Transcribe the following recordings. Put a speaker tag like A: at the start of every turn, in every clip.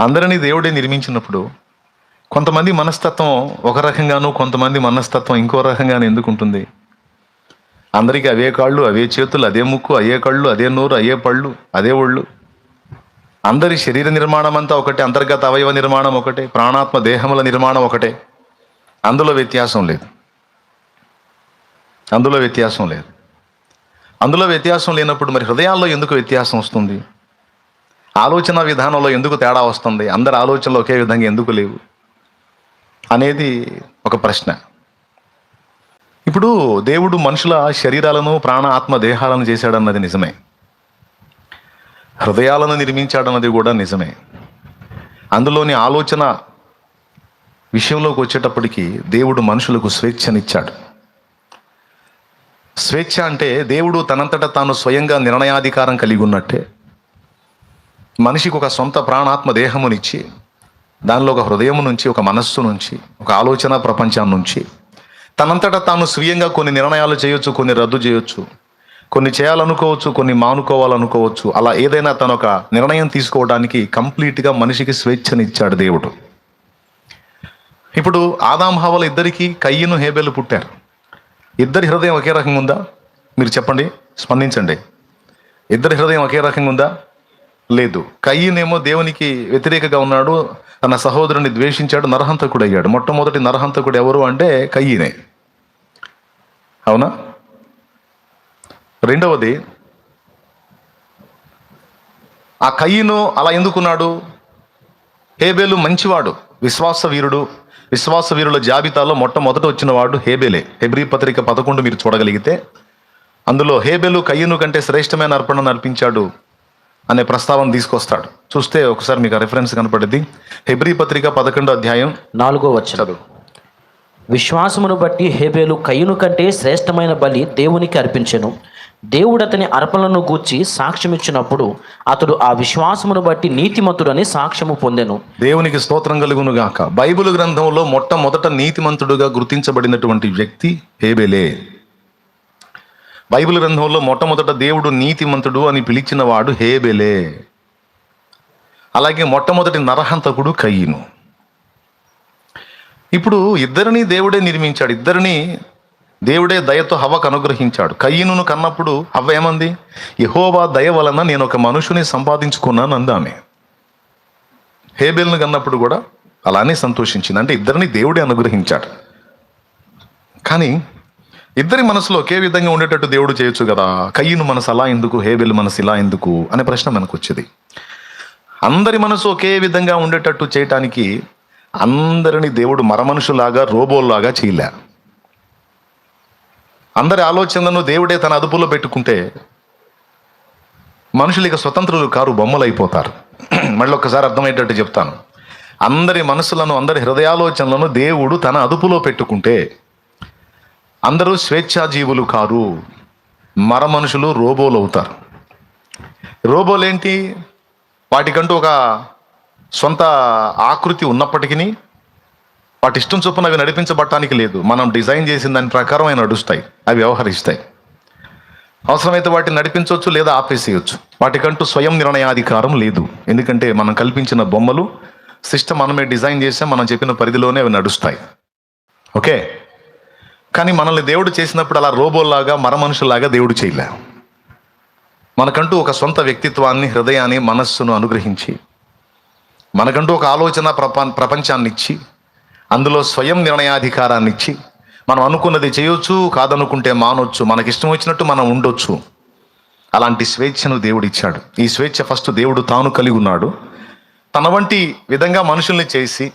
A: అందరినీ దేవుడే నిర్మించినప్పుడు కొంతమంది మనస్తత్వం ఒక రకంగాను కొంతమంది మనస్తత్వం ఇంకో రకంగాను ఎందుకు ఉంటుంది? అందరికీ అవే కాళ్ళు అవే చేతులు అదే ముక్కు అయ్యే కళ్ళు అదే నోరు అయ్యే పళ్ళు అదే ఒళ్ళు. అందరి శరీర నిర్మాణం అంతా ఒకటే అంతర్గత అవయవ నిర్మాణం ఒకటే ప్రాణాత్మ దేహముల నిర్మాణం ఒకటే. అందులో వ్యత్యాసం లేదు. అందులో వ్యత్యాసం లేదు. అందులో వ్యత్యాసం లేనప్పుడు మరి హృదయాల్లో ఎందుకు వ్యత్యాసం వస్తుంది? ఆలోచన విధానంలో ఎందుకు తేడా వస్తుంది? అందరి ఆలోచనలు ఒకే విధంగా ఎందుకు లేవు? అనేది ఒక ప్రశ్న. ఇప్పుడు దేవుడు మనుషుల శరీరాలను ప్రాణ ఆత్మ దేహాలను చేశాడన్నది నిజమే. హృదయాలను నిర్మించాడన్నది కూడా నిజమే. అందులోని ఆలోచన విషయంలోకి వచ్చేటప్పటికి దేవుడు మనుషులకు స్వేచ్ఛనిచ్చాడు. స్వేచ్ఛ అంటే దేవుడు తనంతట తాను స్వయంగా నిర్ణయాధికారం కలిగి ఉన్నట్టే. మనిషికి ఒక సొంత ప్రాణాత్మ దేహమునిచ్చి దానిలో ఒక హృదయం నుంచి ఒక మనస్సు నుంచి ఒక ఆలోచన ప్రపంచం నుంచి తనంతట తాను స్వీయంగా కొన్ని నిర్ణయాలు చేయొచ్చు కొన్ని రద్దు చేయొచ్చు కొన్ని చేయాలనుకోవచ్చు కొన్ని మానుకోవాలనుకోవచ్చు. అలా ఏదైనా తను ఒక నిర్ణయం తీసుకోవడానికి కంప్లీట్గా మనిషికి స్వేచ్ఛనిచ్చాడు దేవుడు. ఇప్పుడు ఆదాం హవల ఇద్దరికి కయ్యను హేబెలు పుట్టారు. ఇద్దరి హృదయం ఒకే రకంగా ఉందా? మీరు చెప్పండి స్పందించండి. ఇద్దరి హృదయం ఒకే రకంగా ఉందా? లేదు. కయ్యనేమో దేవునికి వ్యతిరేకగా ఉన్నాడు తన సహోదరుని ద్వేషించాడు నరహంతకుడు అయ్యాడు మొట్టమొదటి నరహంతకుడు ఎవరు అంటే కయ్యనే. అవునా? రెండవది ఆ కయ్యను అలా ఎందుకున్నాడు? హేబేలు మంచివాడు విశ్వాస వీరుడు విశ్వాస వీరుల జాబితాలో మొట్టమొదట వచ్చిన వాడు హేబేలే. హెబ్రీ పత్రిక పదకొండు మీరు చూడగలిగితే అందులో హేబేలు కయ్యను కంటే శ్రేష్టమైన అర్పణను అర్పించాడు అనే ప్రస్తావన తీసుకొస్తాడు. చూస్తే ఒకసారి మీకు రెఫరెన్స్ కనపడింది హెబ్రీ పత్రిక పదకొండో అధ్యాయం
B: నాలుగో వచనం.
A: చదువు.
B: విశ్వాసమును బట్టి హేబేలు కయ్యును కంటే శ్రేష్టమైన బలి దేవునికి అర్పించెను. దేవుడు అతని అర్పణలను గూర్చి సాక్ష్యమిచ్చినప్పుడు అతడు ఆ విశ్వాసమును బట్టి నీతిమంతుడని సాక్ష్యము పొందెను.
A: దేవునికి స్తోత్రం కలుగును గాక. బైబిల్ గ్రంథంలో మొట్టమొదట నీతిమంతుడుగా గుర్తించబడినటువంటి వ్యక్తి హేబెలే. బైబిల్ గ్రంథంలో మొట్టమొదట దేవుడు నీతిమంతుడు అని పిలిచిన వాడు హేబెలే. అలాగే మొట్టమొదటి నరహంతకుడు కయ్యను ఇప్పుడు ఇద్దరిని దేవుడే నిర్మించాడు. ఇద్దరిని దేవుడే దయతో హవకు అనుగ్రహించాడు. కయ్యను కన్నప్పుడు హవ్వ ఏమంది? యహోవా దయ వలన నేను ఒక మనుషుని సంపాదించుకున్నాను అందామె. హేబెల్ను కన్నప్పుడు కూడా అలానే సంతోషించింది. అంటే ఇద్దరిని దేవుడే అనుగ్రహించాడు. కానీ ఇద్దరి మనసులో ఒకే విధంగా ఉండేటట్టు దేవుడు చేయొచ్చు కదా? కయ్యను మనసు అలా ఎందుకు? హేబెల్ మనసు ఇలా ఎందుకు? అనే ప్రశ్న మనకు వచ్చేది అందరి మనసు ఒకే విధంగా ఉండేటట్టు చేయటానికి అందరిని దేవుడు మరమనుషులాగా రోబోల్లాగా చేయలే. అందరి ఆలోచనలను దేవుడే తన అదుపులో పెట్టుకుంటే మనుషులు ఇక స్వతంత్రులు కారు బొమ్మలు అయిపోతారు మళ్ళీ ఒక్కసారి అర్థమయ్యేటట్టు చెప్తాను. అందరి మనసులను అందరి హృదయాలోచనలను దేవుడు తన అదుపులో పెట్టుకుంటే అందరూ స్వేచ్ఛాజీవులు కారు. మర మనుషులు రోబోలు అవుతారు. రోబోలేంటి? వాటికంటూ ఒక సొంత ఆకృతి ఉన్నప్పటికీ వాటి ఇష్టం చొప్పున అవి నడిపించబడటానికి లేదు. మనం డిజైన్ చేసిన దాని ప్రకారం అవి నడుస్తాయి. అవి వ్యవహరిస్తాయి. అవసరమైతే వాటిని నడిపించవచ్చు లేదా ఆపేసేయచ్చు. వాటికంటూ స్వయం నిర్ణయాధికారం లేదు. ఎందుకంటే మనం కల్పించిన బొమ్మలు సిస్టమ్ మనమే డిజైన్ చేసాం మనం చెప్పిన పరిధిలోనే అవి నడుస్తాయి. ఓకే? కానీ మనల్ని దేవుడు చేసినప్పుడు అలా రోబోల్లాగా మరమనుషులాగా దేవుడు చేయలే. మనకంటూ ఒక సొంత వ్యక్తిత్వాన్ని హృదయాన్ని మనస్సును అనుగ్రహించి మనకంటూ ఒక ఆలోచన ప్రప ప్రపంచాన్ని ఇచ్చి అందులో స్వయం నిర్ణయాధికారాన్ని ఇచ్చి మనం అనుకున్నది చేయొచ్చు కాదనుకుంటే మానొచ్చు మనకిష్టం వచ్చినట్టు మనం ఉండొచ్చు. అలాంటి స్వేచ్ఛను దేవుడు ఇచ్చాడు ఈ స్వేచ్ఛ ఫస్ట్ దేవుడు తాను కలిగి ఉన్నాడు. తన వంటి విధంగా మనుషుల్ని చేసి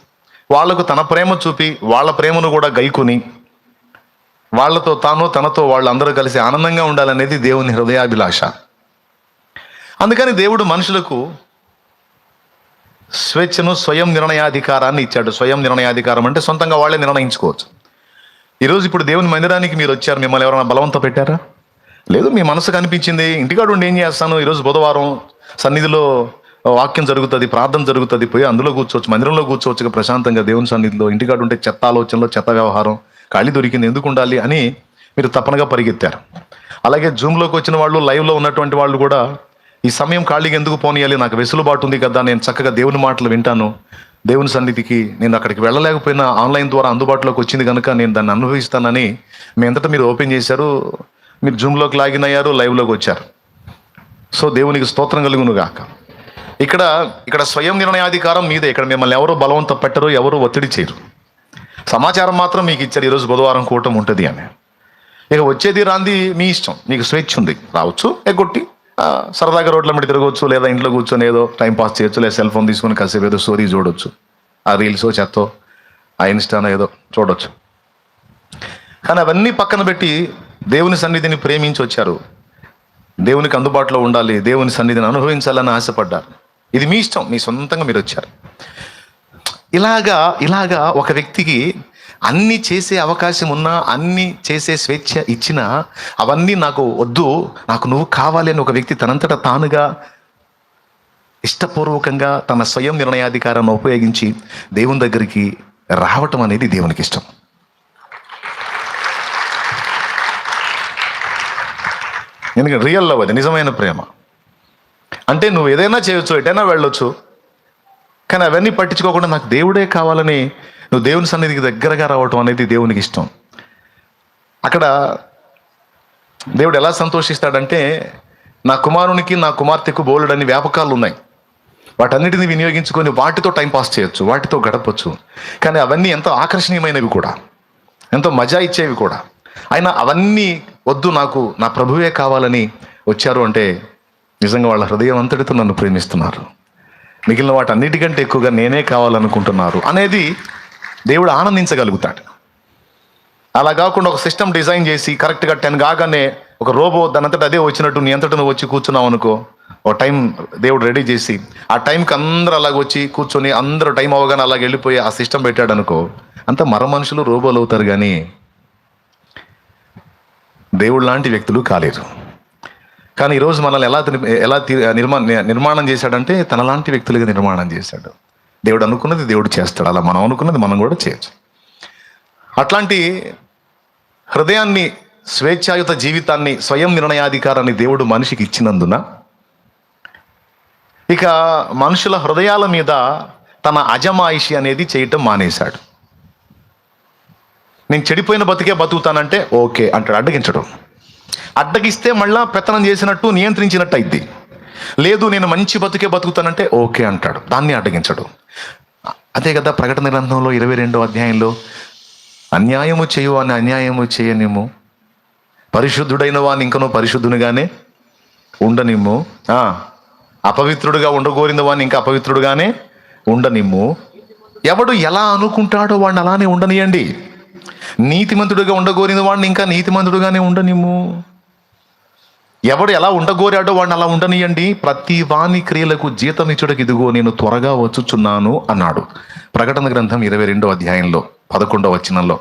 A: వాళ్ళకు తన ప్రేమ చూపి వాళ్ళ ప్రేమను కూడా గైకొని వాళ్ళతో తాను తనతో వాళ్ళందరూ కలిసి ఆనందంగా ఉండాలనేది దేవుని హృదయాభిలాష. అందుకని దేవుడు మనుషులకు స్వేచ్ఛను స్వయం నిర్ణయాధికారాన్ని ఇచ్చాడు. స్వయం నిర్ణయాధికారం అంటే సొంతంగా వాళ్ళే నిర్ణయించుకోవచ్చు. ఈరోజు ఇప్పుడు దేవుని మందిరానికి మీరు వచ్చారు. మిమ్మల్ని ఎవరైనా బలవంత పెట్టారా? లేదు మీ మనసు కనిపించింది ఇంటికాడు ఉండి ఏం చేస్తాను? ఈరోజు బుధవారం సన్నిధిలో వాక్యం జరుగుతుంది ప్రార్థన జరుగుతుంది పోయి అందులో కూర్చోవచ్చు మందిరంలో కూర్చోవచ్చు ప్రశాంతంగా దేవుని సన్నిధిలో ఇంటికాడు ఉంటే చెత్త ఆలోచనలో చెత్త వ్యవహారం ఖాళీ దొరికింది ఎందుకు ఉండాలి అని మీరు తప్పనగా పరిగెత్తారు. అలాగే జూమ్లోకి వచ్చిన వాళ్ళు లైవ్లో ఉన్నటువంటి వాళ్ళు కూడా ఈ సమయం ఖాళీగా ఎందుకు పోనీయాలి? నాకు వెసులుబాటు ఉంది కదా నేను చక్కగా దేవుని మాటలు వింటాను. దేవుని సన్నిధికి నేను అక్కడికి వెళ్ళలేకపోయినా ఆన్లైన్ ద్వారా అందుబాటులోకి వచ్చింది కనుక నేను దాన్ని అనుభవిస్తానని మీ అంతటా మీరు ఓపెన్ చేశారు. మీరు జూమ్లోకి లాగిన్ అయ్యారు లైవ్లోకి వచ్చారు. సో దేవునికి స్తోత్రం కలుగును గాక ఇక్కడ ఇక్కడ స్వయం నిర్ణయాధికారం మీదే. ఇక్కడ మిమ్మల్ని ఎవరు బలవంతం పెట్టరు ఎవరు ఒత్తిడి చేయరు. సమాచారం మాత్రం మీకు ఇచ్చారు ఈరోజు బుధవారం కూటం ఉంటుంది అని. ఇక వచ్చేది రాంది మీ ఇష్టం మీకు స్వేచ్ఛ ఉంది రావచ్చు ఎగ్గొట్టి సరదాగా రోడ్ల మీద తిరగవచ్చు లేదా ఇంట్లో కూర్చొని ఏదో టైం పాస్ చేయొచ్చు లేదా సెల్ ఫోన్ తీసుకొని కాసేపు ఏదో స్టోరీ చూడొచ్చు ఆ రీల్స్ చెత్తో ఆ ఇన్స్టానో ఏదో చూడొచ్చు. కానీ అవన్నీ పక్కన పెట్టి దేవుని సన్నిధిని ప్రేమించి వచ్చారు. దేవునికి అందుబాటులో ఉండాలి దేవుని సన్నిధిని అనుభవించాలని ఆశపడ్డారు. ఇది మీ ఇష్టం మీ సొంతంగా మీరు వచ్చారు. ఇలాగా ఇలాగా ఒక వ్యక్తికి అన్ని చేసే అవకాశం ఉన్నా అన్ని చేసే స్వేచ్ఛ ఇచ్చినా అవన్నీ నాకు వద్దు నాకు నువ్వు కావాలి అని ఒక వ్యక్తి తనంతట తానుగా ఇష్టపూర్వకంగా తన స్వయం నిర్ణయాధికారాన్ని ఉపయోగించి దేవుని దగ్గరికి రావటం అనేది దేవునికి ఇష్టం. ఎందుకంటే రియల్ లవ్ అది నిజమైన ప్రేమ. అంటే నువ్వు ఏదైనా చేయొచ్చు ఎటైనా వెళ్ళొచ్చు. కానీ అవన్నీ పట్టించుకోకుండా నాకు దేవుడే కావాలని నువ్వు దేవుని సన్నిధికి దగ్గరగా రావటం అనేది దేవునికి ఇష్టం. అక్కడ దేవుడు ఎలా సంతోషిస్తాడంటే నా కుమారునికి నా కుమార్తెకు బోలుడని వ్యాపకాలు ఉన్నాయి. వాటన్నిటిని వినియోగించుకొని వాటితో టైం పాస్ చేయొచ్చు వాటితో గడపచ్చు. కానీ అవన్నీ ఎంతో ఆకర్షణీయమైనవి కూడా ఎంతో మజా ఇచ్చేవి కూడా. అయినా అవన్నీ వద్దు నాకు నా ప్రభువే కావాలని వచ్చారు అంటే నిజంగా వాళ్ళ హృదయం అంతటితో నన్ను ప్రేమిస్తున్నారు. మిగిలిన వాటి అన్నిటికంటే ఎక్కువగా నేనే కావాలనుకుంటున్నారు అనేది దేవుడు ఆనందించగలుగుతాడు. అలా కాకుండా ఒక సిస్టమ్ డిజైన్ చేసి కరెక్ట్గా టెన్ కాగానే ఒక రోబో దానంతట అదే వచ్చినట్టు నీ అంతటా నువ్వు వచ్చి కూర్చున్నావు అనుకో ఒక టైం దేవుడు రెడీ చేసి ఆ టైంకి అందరూ అలాగ వచ్చి కూర్చొని అందరూ టైం అవగానే అలాగ వెళ్ళిపోయి ఆ సిస్టమ్ పెట్టాడు అనుకో అంత మర మనుషులు రోబోలు అవుతారు కానీ దేవుడు లాంటి వ్యక్తులు కాలేరు. కానీ ఈరోజు మనల్ని ఎలా ఎలా నిర్మాణ నిర్మా నిర్మాణం చేశాడంటే తనలాంటి వ్యక్తులుగా నిర్మాణం చేశాడు. దేవుడు అనుకున్నది దేవుడు చేస్తాడు. అలా మనం అనుకున్నది మనం కూడా చేయొచ్చు. అట్లాంటి హృదయాన్ని స్వేచ్ఛాయుత జీవితాన్ని స్వయం నిర్ణయాధికారాన్ని దేవుడు మనిషికి ఇచ్చినందున ఇక మనుషుల హృదయాల మీద తన అజమాయిషి అనేది చేయటం మానేశాడు. నేను చెడిపోయిన బతికే బతుకుతానంటే ఓకే అంటాడు. అడ్డగించడం. అడ్డగిస్తే మళ్ళా పెత్తనం చేసినట్టు నియంత్రించినట్టు అయింది లేదు నేను మంచి బతుకే బతుకుతానంటే ఓకే అంటాడు. దాన్ని అడ్డగించడు. అదే కదా ప్రకటన గ్రంథంలో ఇరవై రెండో అధ్యాయంలో అన్యాయము చేయు అని అన్యాయము చేయనిమ్ము. పరిశుద్ధుడైన వాని ఇంకనో పరిశుద్ధునిగానే ఉండనిమ్ము. అపవిత్రుడుగా ఉండగోరిన వాడిని ఇంకా అపవిత్రుడుగానే ఉండనిమ్ము. ఎవడు ఎలా అనుకుంటాడో వాడిని అలానే ఉండనియండి. నీతిమంతుడుగా ఉండగోరిన వాడిని ఇంకా నీతిమంతుడుగానే ఉండనిమ్ము. ఎవడు ఎలా ఉండగోరాడో వాడిని అలా ఉండనియండి. ప్రతి వాని క్రియలకు జీతం ఇదిగో నేను త్వరగా వచ్చుచున్నాను అన్నాడు. ప్రకటన గ్రంథం ఇరవై రెండో అధ్యాయంలో పదకొండవ వచనంలో.